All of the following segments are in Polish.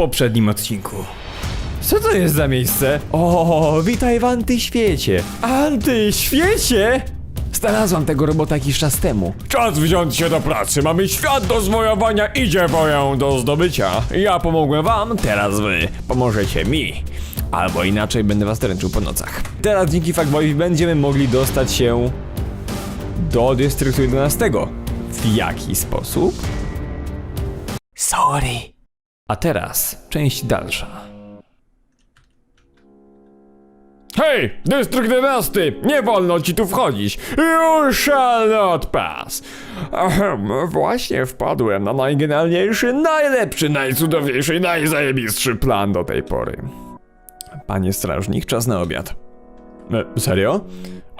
poprzednim odcinku. Co to jest za miejsce? O, witaj w antyświecie. Antyświecie? Znalazłam tego robota jakiś czas temu. Czas wziąć się do pracy, mamy świat do zwojowania i dziewoję do zdobycia. Ja pomogłem wam, teraz wy pomożecie mi. Albo inaczej będę was dręczył po nocach. Teraz dzięki Fuckboyowi będziemy mogli dostać się do dystryktu 11. W jaki sposób? Sorry. A teraz część dalsza. Hej, dystrykt 11, nie wolno ci tu wchodzić. You shall not pass. Ahem, właśnie wpadłem na najgenialniejszy, najlepszy, najcudowniejszy i najzajebistszy plan do tej pory. Panie strażnik, czas na obiad. E, serio?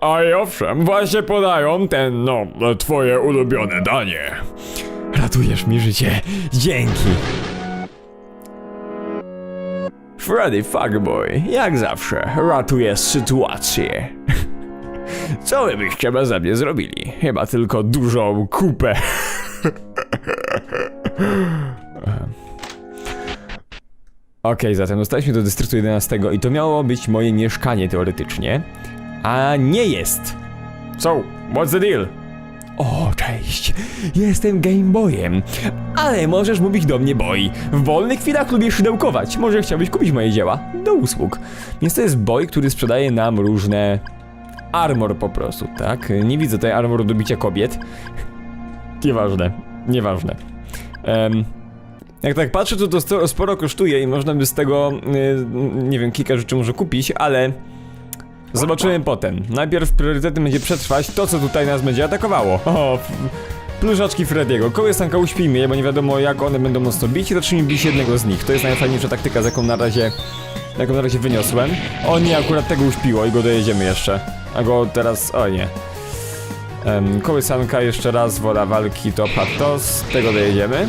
A i owszem, właśnie podają ten, no, twoje ulubione danie. Ratujesz mi życie. Dzięki. Freddy Fuckboy, jak zawsze, ratuje sytuację. Co wy byście bez mnie zrobili? Chyba tylko dużą kupę. Okej, zatem dostaliśmy do dystryktu 11 i to miało być moje mieszkanie teoretycznie. A nie jest. So, what's the deal? O, cześć. Jestem Gameboyem. Ale możesz mówić do mnie Boy. W wolnych chwilach lubię szydełkować. Może chciałbyś kupić moje dzieła? Do usług. Więc to jest Boy, który sprzedaje nam różne... Armor po prostu, tak? Nie widzę tutaj armoru do bicia kobiet. Nieważne. Nieważne. Em, jak tak patrzę, to to sporo kosztuje i można by z tego, y, nie wiem, kilka rzeczy może kupić, ale... Zobaczymy potem. Najpierw priorytetem będzie przetrwać to, co tutaj nas będzie atakowało. O, pluszaczki Frediego. Kołysanka uśpijmy je, bo nie wiadomo jak one będą mocno bić zacznijmy bić jednego z nich. To jest najfajniejsza taktyka, z jaką na razie, jaką na razie wyniosłem. O nie, akurat tego uśpiło i go dojedziemy jeszcze. A go teraz, o nie. Um, kołysanka jeszcze raz, wola walki, to patos. Tego dojedziemy.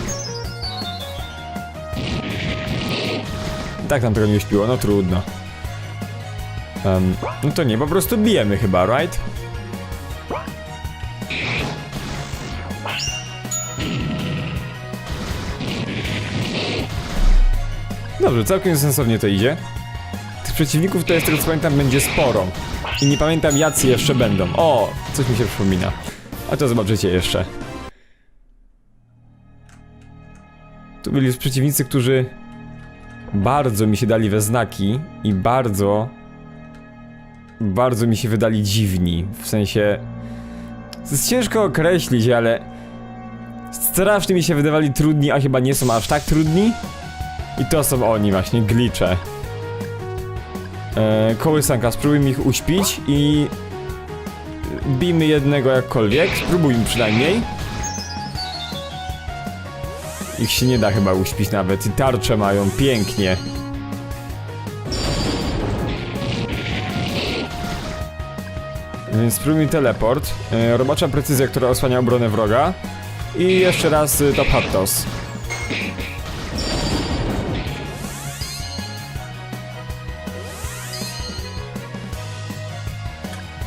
Tak nam tego nie uśpiło, no trudno. Em, no to nie, po prostu bijemy chyba, right? Dobrze, całkiem sensownie to idzie. Tych przeciwników to jest, tego co pamiętam, będzie sporo. I nie pamiętam jacy jeszcze będą. O, coś mi się przypomina. A to zobaczycie jeszcze. Tu byli przeciwnicy, którzy bardzo mi się dali we znaki i bardzo bardzo mi się wydali dziwni. W sensie. To jest ciężko określić, ale. Strasznie mi się wydawali trudni, a chyba nie są aż tak trudni. I to są oni właśnie, glicze. Eee, kołysanka, spróbujmy ich uśpić i. Bijmy jednego jakkolwiek, spróbujmy przynajmniej. Ich się nie da chyba uśpić nawet i tarcze mają pięknie. Więc spróbujmy teleport. E, robocza precyzja, która osłania obronę wroga. I jeszcze raz y, top hat toss.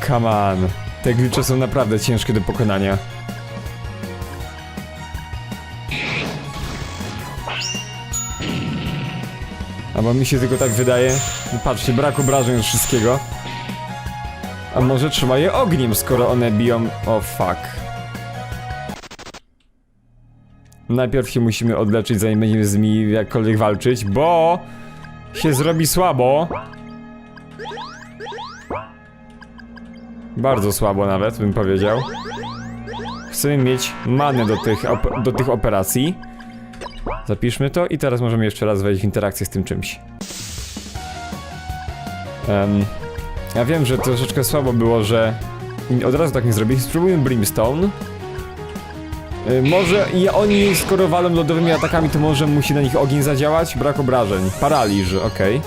Come on. Te glicze są naprawdę ciężkie do pokonania. Albo mi się tylko tak wydaje. Patrzcie, brak obrażeń wszystkiego. A może trzeba je ogniem, skoro one biją... O fuck. Najpierw się musimy odleczyć, zanim będziemy z nimi jakkolwiek walczyć, bo... się zrobi słabo. Bardzo słabo nawet, bym powiedział. Chcemy mieć manę do tych, do tych operacji. Zapiszmy to i teraz możemy jeszcze raz wejść w interakcję z tym czymś. Em, ja wiem, że troszeczkę słabo było, że od razu tak nie zrobili. Spróbujmy Brimstone. Y, może i oni skoro walą lodowymi atakami, to może musi na nich ogień zadziałać? Brak obrażeń. Paraliż, okej.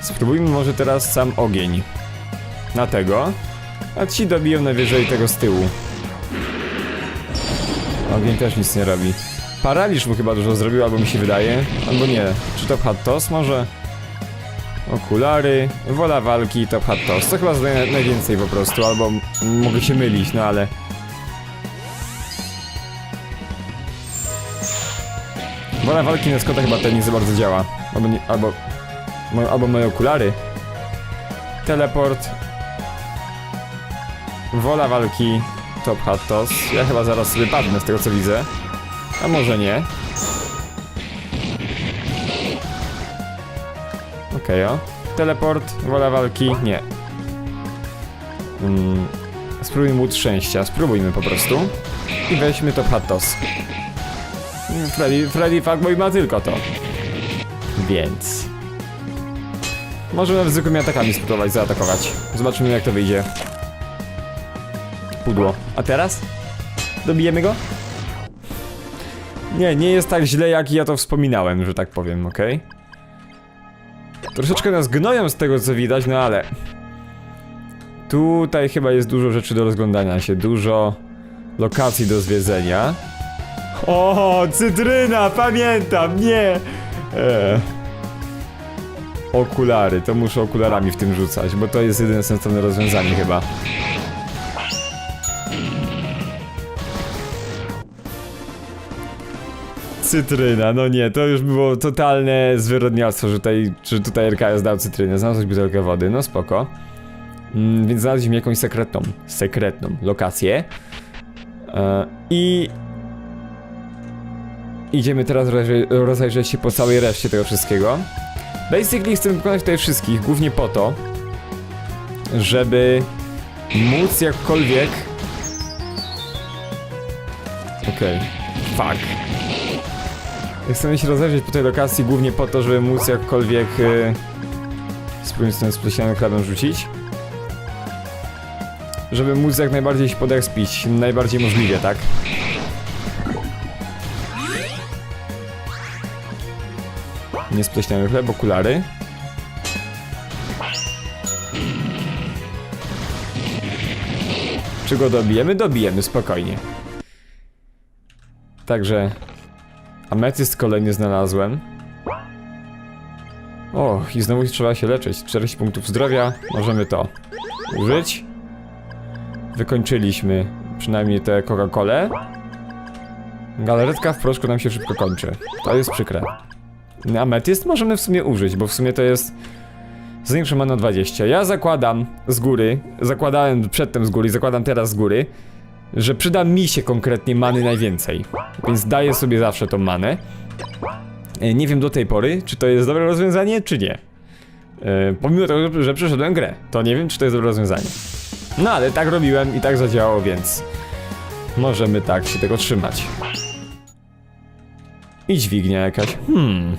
Spróbujmy może teraz sam ogień. Na tego. A ci dobiją najwyżej tego z tyłu. Ogień też nic nie robi. Paraliż mu chyba dużo zrobił, albo mi się wydaje. Albo nie. Czy to Hattos może? Okulary, wola walki, top hat toss. To chyba zadaje najwięcej po prostu, albo mogę się mylić, no ale... Wola walki na skota chyba ten nie za bardzo działa. Albo, nie, albo, albo moje okulary. Teleport. Wola walki, hat toss. Ja chyba zaraz sobie padnę z tego co widzę. A może nie. Okej, o. Teleport, wola walki, nie. Mm, spróbujmy łód szczęścia, spróbujmy po prostu. I weźmy to patos. Mm, Freddy, Freddy Fuckboy ma tylko to. Więc... Możemy nawet zwykłymi atakami spróbować zaatakować. Zobaczymy jak to wyjdzie. Pudło. A teraz? Dobijemy go? Nie, nie jest tak źle jak ja to wspominałem, że tak powiem, okej? Troszeczkę nas gnoją z tego co widać, no ale... Tutaj chyba jest dużo rzeczy do rozglądania się, dużo lokacji do zwiedzenia. O, cytryna, pamiętam, nie! Eee. Okulary, to muszę okularami w tym rzucać, bo to jest jedyne sensowne rozwiązanie chyba. Cytryna, no nie, to już było totalne zwyrodnialstwo, że tutaj, że tutaj RKS dał cytrynę. Znalazłeś butelkę wody, no spoko. Mm, więc znaleźliśmy jakąś sekretną, sekretną lokację. E, I... Idziemy teraz rozejrzeć, się po całej reszcie tego wszystkiego. Basically chcemy wykonać tutaj wszystkich, głównie po to, żeby móc jakkolwiek... Okej, fuck. Chcemy się rozejrzeć po tej lokacji głównie po to, żeby móc jakkolwiek yy, spróbuję z tym spleśnianym chlebem rzucić. Żeby móc jak najbardziej się podekspić, najbardziej możliwie, tak? Nie spleśniały chleb, okulary. Czy go dobijemy? Dobijemy, spokojnie. Także Ametyst kolejny znalazłem. O, i znowu trzeba się leczyć. 40 punktów zdrowia, możemy to użyć. Wykończyliśmy przynajmniej tę Coca-Colę. Galaretka w proszku nam się szybko kończy. To jest przykre. Ametyst możemy w sumie użyć, bo w sumie to jest zwiększa mana 20. Ja zakładam z góry, zakładałem przedtem z góry, zakładam teraz z góry, że przyda mi się konkretnie many najwięcej. Więc daję sobie zawsze tą manę. E, Nie wiem do tej pory, czy to jest dobre rozwiązanie, czy nie. E, pomimo tego, że przeszedłem grę, to nie wiem, czy to jest dobre rozwiązanie. No ale tak robiłem i tak zadziałało, więc możemy tak się tego trzymać. I dźwignia jakaś. Hmm.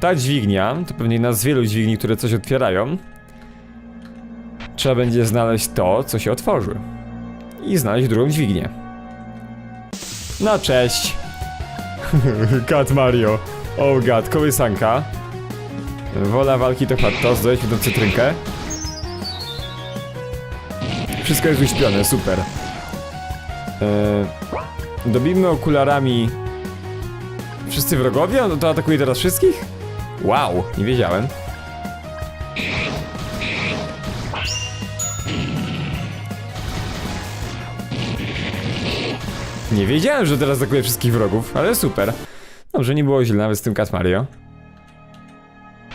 Ta dźwignia, to pewnie jedna z wielu dźwigni, które coś otwierają. Trzeba będzie znaleźć to, co się otworzy. I znaleźć drugą dźwignię. No cześć. Kat Mario. Oh god, kołysanka. Wola walki to patos, dojdźmy tą cytrynkę. Wszystko jest uśpione, super. Eee, dobijmy okularami wszyscy wrogowie? No to atakuje teraz wszystkich? Wow, nie wiedziałem. Nie wiedziałem, że teraz atakuje wszystkich wrogów, ale super. Dobrze, nie było źle nawet z tym Cat Mario.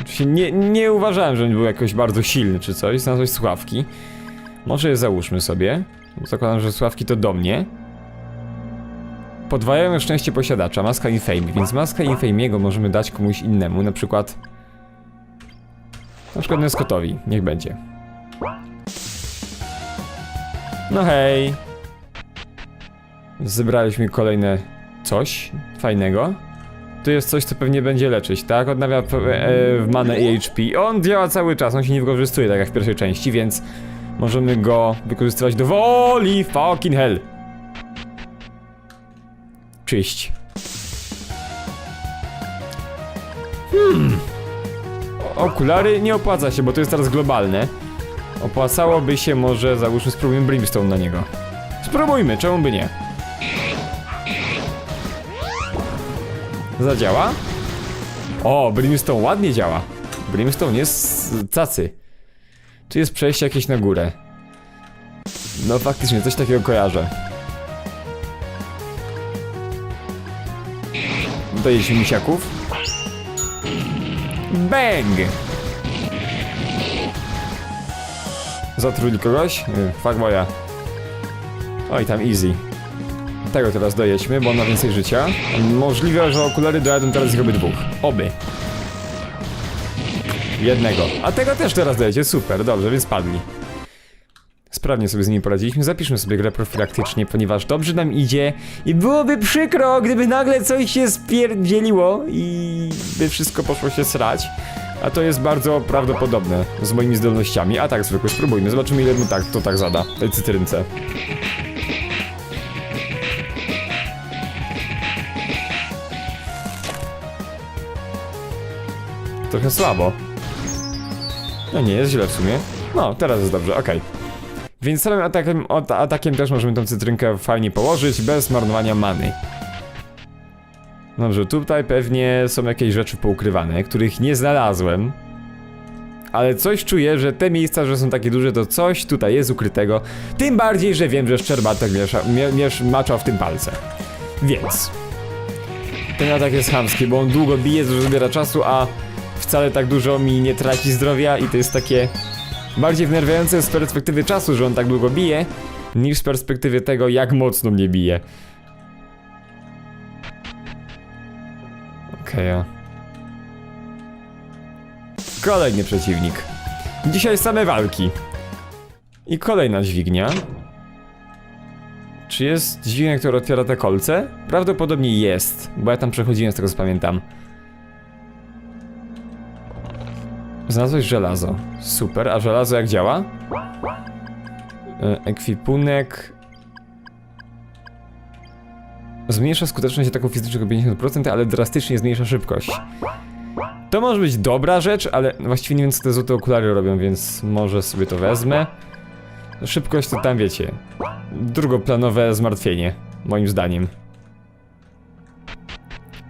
Oczywiście nie, nie uważałem, że on był jakoś bardzo silny czy coś, znalazłeś sławki. Może je załóżmy sobie. Zakładam, że sławki to do mnie. Podwajają szczęście posiadacza, maska Infame, więc maska Infame'ego możemy dać komuś innemu, na przykład... Na przykład Nescotowi, niech będzie. No hej! Zebraliśmy kolejne coś fajnego. Tu jest coś, co pewnie będzie leczyć, tak? Odnawia e, w manę i HP. On działa cały czas, on się nie wykorzystuje tak jak w pierwszej części, więc możemy go wykorzystywać do woli fucking hell. Czyść. Hmm. Okulary nie opłaca się, bo to jest teraz globalne. Opłacałoby się może, załóżmy, spróbujmy Brimstone na niego. Spróbujmy, czemu by nie? Zadziała? O, Brimstone ładnie działa. Brimstone jest cacy. Tu jest przejście jakieś na górę. No faktycznie, coś takiego kojarzę. Dojeźdź misiaków. Bang! Zatruli kogoś? Nie, Fuck moja. Oj, tam easy. Tego teraz dojedźmy, bo on ma więcej życia. Możliwe, że okulary dojadą teraz ich obydwóch. Oby. Jednego. A tego też teraz dojedzie, super, dobrze, więc padli. Sprawnie sobie z nimi poradziliśmy. Zapiszmy sobie grę profilaktycznie, ponieważ dobrze nam idzie i byłoby przykro, gdyby nagle coś się spierdzieliło i by wszystko poszło się srać. A to jest bardzo prawdopodobne z moimi zdolnościami. A tak, zwykle spróbujmy. Zobaczymy ile mu tak, to tak zada, cytrynce. Trochę słabo. No nie, jest źle w sumie. No, teraz jest dobrze, okej. Więc samym atakiem, ata- atakiem też możemy tą cytrynkę fajnie położyć, bez marnowania many. Dobrze, tutaj pewnie są jakieś rzeczy poukrywane, których nie znalazłem. Ale coś czuję, że te miejsca, że są takie duże, to coś tutaj jest ukrytego. Tym bardziej, że wiem, że Szczerbatek miesza, mie, miesz, maczał w tym palce. Więc... Ten atak jest chamski, bo on długo bije, dużo zabiera czasu, a wcale tak dużo mi nie traci zdrowia i to jest takie bardziej wnerwiające z perspektywy czasu, że on tak długo bije, niż z perspektywy tego, jak mocno mnie bije. Okej, okay, Kolejny przeciwnik. Dzisiaj same walki. I kolejna dźwignia. Czy jest dźwignia, która otwiera te kolce? Prawdopodobnie jest, bo ja tam przechodziłem z tego co pamiętam. Znalazłeś żelazo. Super, a żelazo jak działa? E, Ekwipunek. Zmniejsza skuteczność ataku fizycznego o 50%, ale drastycznie zmniejsza szybkość. To może być dobra rzecz, ale właściwie nie wiem co te złote okulary robią, więc może sobie to wezmę. Szybkość to tam wiecie. Drugoplanowe zmartwienie, moim zdaniem.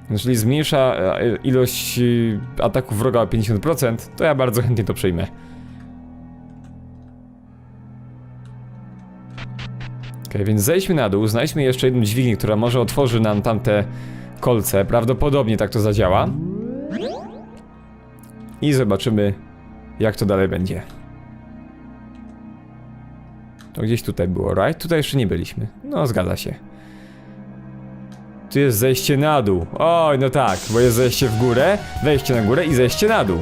Jeżeli zmniejsza e, ilość e, ataków wroga o 50%, to ja bardzo chętnie to przyjmę. Ok, więc zejdźmy na dół, znajdźmy jeszcze jedną dźwignię, która może otworzy nam tamte kolce. Prawdopodobnie tak to zadziała. I zobaczymy, jak to dalej będzie. To gdzieś tutaj było, right? Tutaj jeszcze nie byliśmy. No, zgadza się. Tu jest zejście na dół. Oj, no tak, bo jest zejście w górę, wejście na górę i zejście na dół.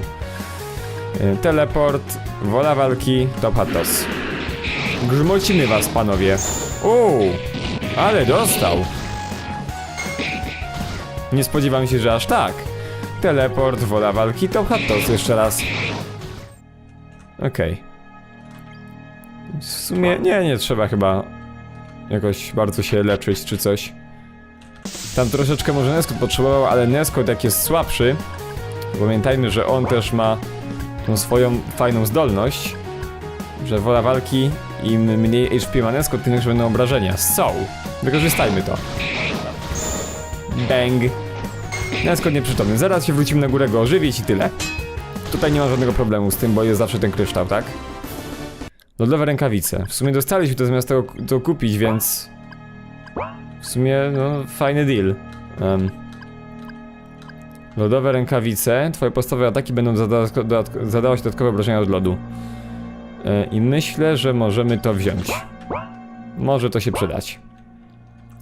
E, Teleport, wola walki, top hatos. Grzmocimy was, panowie. Uuu, ale dostał. Nie spodziewam się, że aż tak. Teleport, wola walki, top hatos jeszcze raz. Okej. W sumie, nie, nie trzeba chyba jakoś bardzo się leczyć czy coś. Tam troszeczkę może Neskot potrzebował, ale Neskot jak jest słabszy, pamiętajmy, że on też ma tą swoją fajną zdolność, że wola walki, im mniej HP ma Neskot, tym większe będą obrażenia. So, wykorzystajmy to. Bang. Neskot nieprzytomny. Zaraz się wrócimy na górę go ożywić i tyle. Tutaj nie ma żadnego problemu z tym, bo jest zawsze ten kryształ, tak? Lodowe rękawice. W sumie dostaliśmy to zamiast tego to kupić, więc... W sumie, no, fajny deal. Um. Lodowe rękawice. Twoje podstawowe ataki będą zadawać dodatkowe obrażenia od lodu. E, I myślę, że możemy to wziąć. Może to się przydać.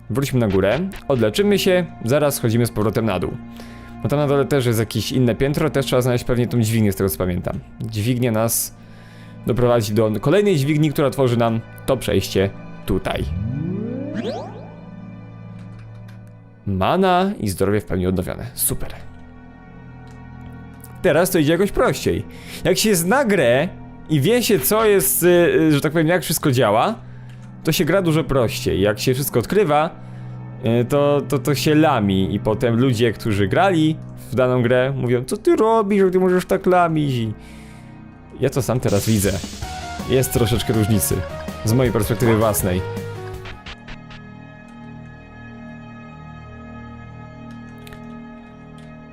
Wróćmy na górę, odleczymy się, zaraz schodzimy z powrotem na dół. No tam na dole też jest jakieś inne piętro, też trzeba znaleźć pewnie tą dźwignię, z tego co pamiętam. Dźwignia nas doprowadzi do kolejnej dźwigni, która tworzy nam to przejście tutaj. Mana i zdrowie w pełni odnowione. Super. Teraz to idzie jakoś prościej. Jak się zna grę i wie się co jest, y, y, że tak powiem, jak wszystko działa, to się gra dużo prościej. Jak się wszystko odkrywa, y, to, to, to się lami i potem ludzie, którzy grali w daną grę mówią, co ty robisz, jak ty możesz tak lamić i... Ja to sam teraz widzę. Jest troszeczkę różnicy. Z mojej perspektywy własnej.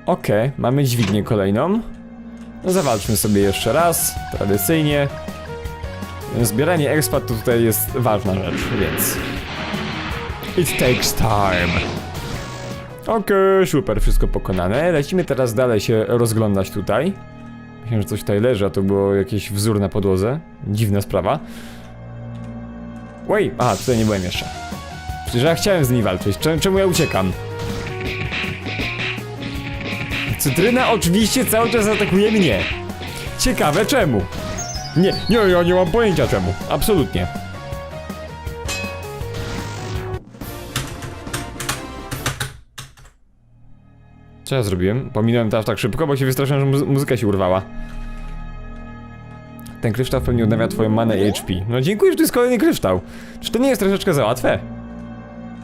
Okej, mamy dźwignię kolejną. No zawalczmy sobie jeszcze raz, tradycyjnie. Zbieranie expat to tutaj jest ważna rzecz, więc... It takes time. Okej, super, wszystko pokonane. Lecimy teraz dalej się rozglądać tutaj. Myślałem, że coś tutaj leży, a to było jakiś wzór na podłodze. Dziwna sprawa. Oj, aha, tutaj nie byłem jeszcze. Przecież ja chciałem z nimi walczyć. Czemu ja uciekam? Cytryna oczywiście cały czas atakuje mnie. Ciekawe czemu. Nie, nie, ja nie mam pojęcia czemu. Absolutnie. Co ja zrobiłem? Pominąłem to aż tak szybko, bo się wystraszyłem, że muzy- muzyka się urwała. Ten kryształ pewnie odnawia twoją manę HP. No dziękuję, że to jest kolejny kryształ. Czy to nie jest troszeczkę za łatwe?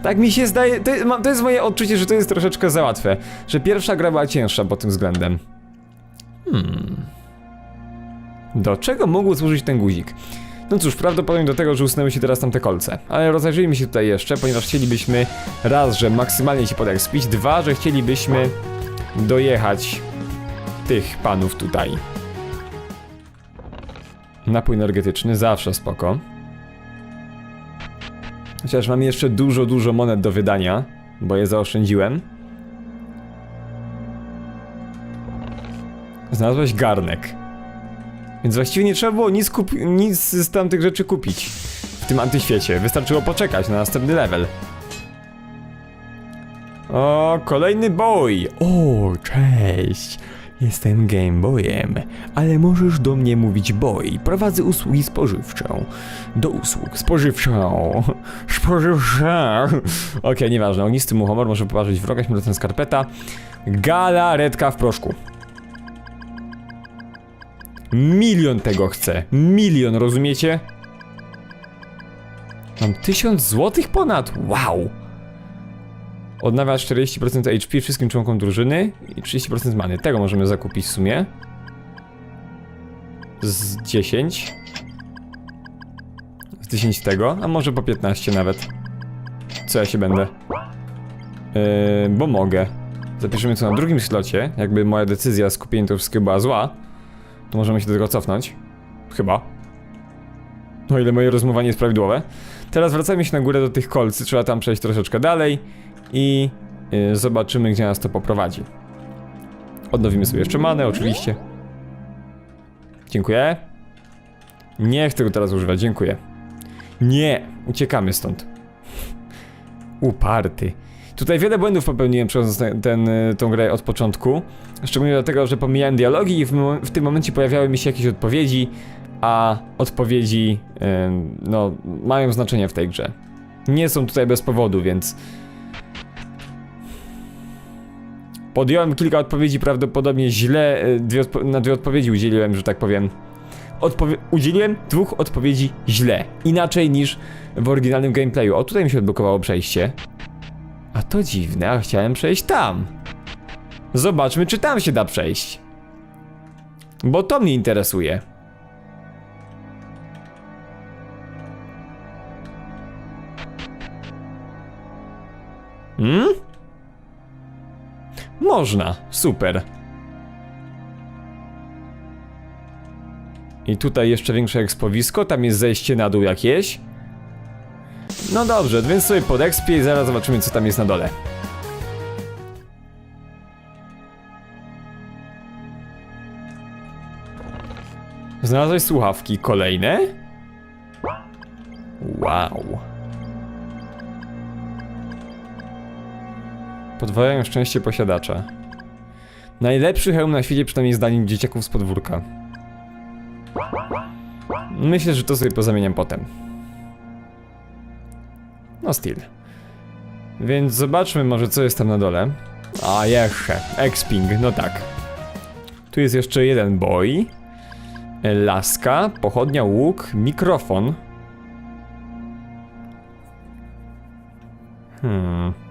Tak mi się zdaje, to, to jest moje odczucie, że to jest troszeczkę za łatwe. Że pierwsza gra była cięższa pod tym względem. Hmm. Do czego mógł służyć ten guzik? No cóż, prawdopodobnie do tego, że usunęły się teraz tamte kolce. Ale rozejrzyjmy się tutaj jeszcze, ponieważ chcielibyśmy raz, że maksymalnie się podekspić, dwa, że chcielibyśmy dojechać tych panów tutaj. Napój energetyczny, zawsze spoko. Chociaż mam jeszcze dużo, dużo monet do wydania, bo je zaoszczędziłem. Znalazłeś garnek. Więc właściwie nie trzeba było nic, kup- nic z tamtych rzeczy kupić w tym antyświecie. Wystarczyło poczekać na następny level. O, kolejny boy! O, cześć! Jestem Gameboyem, ale możesz do mnie mówić boy. Prowadzę usługi spożywczą. Do usług spożywczą. Spożywczą. Okej, nieważne. Ognisty mu humor może poparzyć wroga, śmiertelna skarpeta. Galaretka w proszku. Milion tego chcę. Milion, rozumiecie? Mam tysiąc złotych ponad. Wow! Odnawia 40% HP wszystkim członkom drużyny i 30% many. Tego możemy zakupić w sumie. Z 10. Z 10 tego, a może po 15 nawet. Co ja się będę? Yy, bo mogę. Zapiszemy co na drugim slocie. Jakby moja decyzja skupienia tego wszystkiego była zła, to możemy się do tego cofnąć. Chyba. O ile moje rozmowanie jest prawidłowe. Teraz wracamy się na górę do tych kolcy. Trzeba tam przejść troszeczkę dalej i y, zobaczymy, gdzie nas to poprowadzi. Odnowimy sobie jeszcze manę, oczywiście. Dziękuję. Nie chcę tego teraz używać, dziękuję. Nie, uciekamy stąd. Uparty. Tutaj wiele błędów popełniłem przechodząc ten, ten, y, tą grę od początku. Szczególnie dlatego, że pomijałem dialogi i w, w tym momencie pojawiały mi się jakieś odpowiedzi, a odpowiedzi, ym, no, mają znaczenie w tej grze. Nie są tutaj bez powodu, więc Podjąłem kilka odpowiedzi prawdopodobnie źle, y, dwie na dwie odpowiedzi udzieliłem, że tak powiem. Odpowie udzieliłem dwóch odpowiedzi źle. Inaczej niż w oryginalnym gameplayu. O, tutaj mi się odblokowało przejście. A to dziwne, a chciałem przejść tam. Zobaczmy, czy tam się da przejść. Bo to mnie interesuje. Hmm? Można, super. I tutaj jeszcze większe ekspowisko, tam jest zejście na dół jakieś. No dobrze, więc sobie pod ekspie i zaraz zobaczymy co tam jest na dole. Znalazłeś słuchawki kolejne? Wow. Podwajają szczęście posiadacza. Najlepszy hełm na świecie, przynajmniej zdaniem dzieciaków z podwórka. Myślę, że to sobie pozamieniam potem. No styl. Więc zobaczmy może co jest tam na dole. A jeszcze, Exping, no tak. Tu jest jeszcze jeden boy. Laska, pochodnia, łuk, mikrofon. Hmm.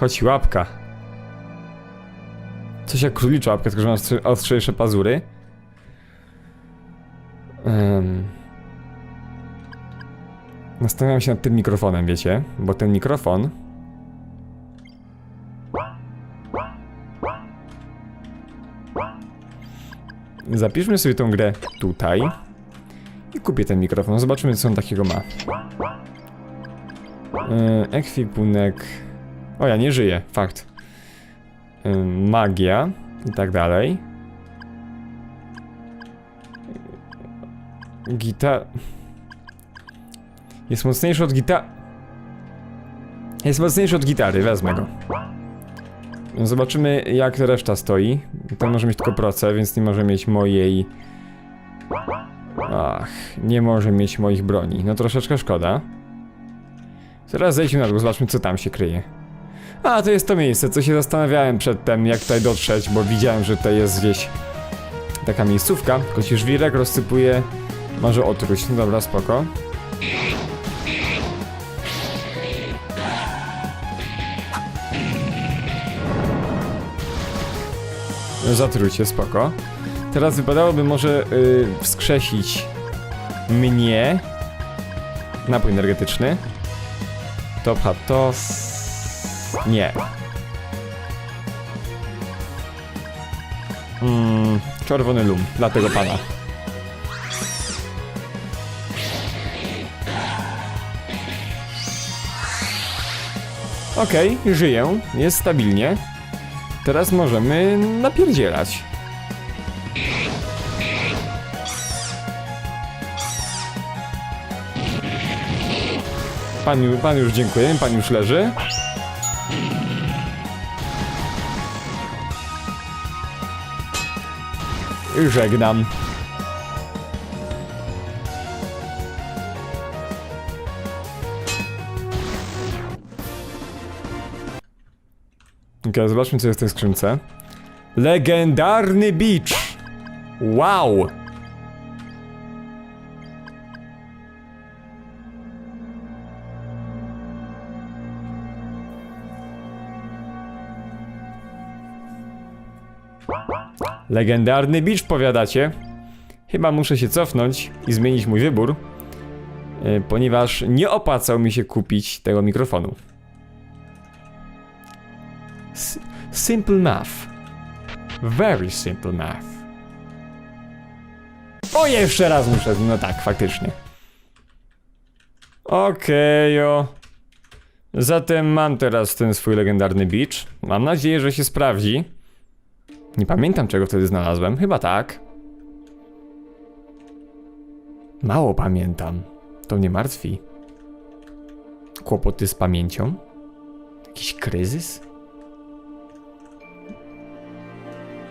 Koci łapka. Coś jak królicza łapka, tylko że ma ostrzejsze pazury. Um. Zastanawiam się nad tym mikrofonem, wiecie? Bo ten mikrofon... Zapiszmy sobie tą grę tutaj. I kupię ten mikrofon. Zobaczymy, co on takiego ma. Yy, ekwipunek... O, ja nie żyję, fakt. Magia i tak dalej. Gitar. Jest mocniejszy od gitar. Jest mocniejszy od gitary, wezmę go. Zobaczymy jak reszta stoi. Ten może mieć tylko proce, więc nie może mieć mojej... Ach, nie może mieć moich broni. No troszeczkę szkoda. Teraz zejdźmy na dół, zobaczmy co tam się kryje. A, to jest to miejsce, co się zastanawiałem przedtem, jak tutaj dotrzeć, bo widziałem, że tutaj jest gdzieś taka miejscówka. Koci żwirek rozsypuje, może otruć. No dobra, spoko. Zatrucie, spoko. Teraz wypadałoby może yy, wskrzesić mnie. Napój energetyczny. Top hat to. Nie. Mm, czerwony lum, dla tego pana. Okej, żyję, jest stabilnie. Teraz możemy napierdzielać. Pan, pan już dziękuję, pan już leży. Żegnam. Okej, zobaczmy co jest w tej skrzynce. Legendarny beach! Wow! Legendarny beach powiadacie? Chyba muszę się cofnąć i zmienić mój wybór, e, ponieważ nie opłacał mi się kupić tego mikrofonu. S simple math. Very simple math. O, jeszcze raz muszę. No tak, faktycznie. Okej, o. Zatem mam teraz ten swój legendarny beach. Mam nadzieję, że się sprawdzi. Nie pamiętam, czego wtedy znalazłem. Chyba tak. Mało pamiętam. To mnie martwi. Kłopoty z pamięcią? Jakiś kryzys?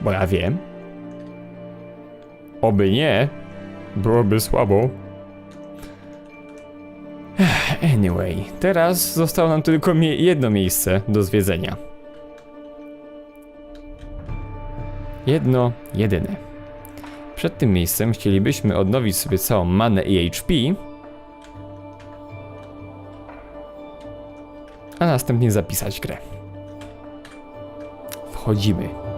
Bo ja wiem. Oby nie. Byłoby słabo. Anyway, teraz zostało nam tylko jedno miejsce do zwiedzenia. Jedno, jedyne. Przed tym miejscem chcielibyśmy odnowić sobie całą manę i HP, a następnie zapisać grę. Wchodzimy.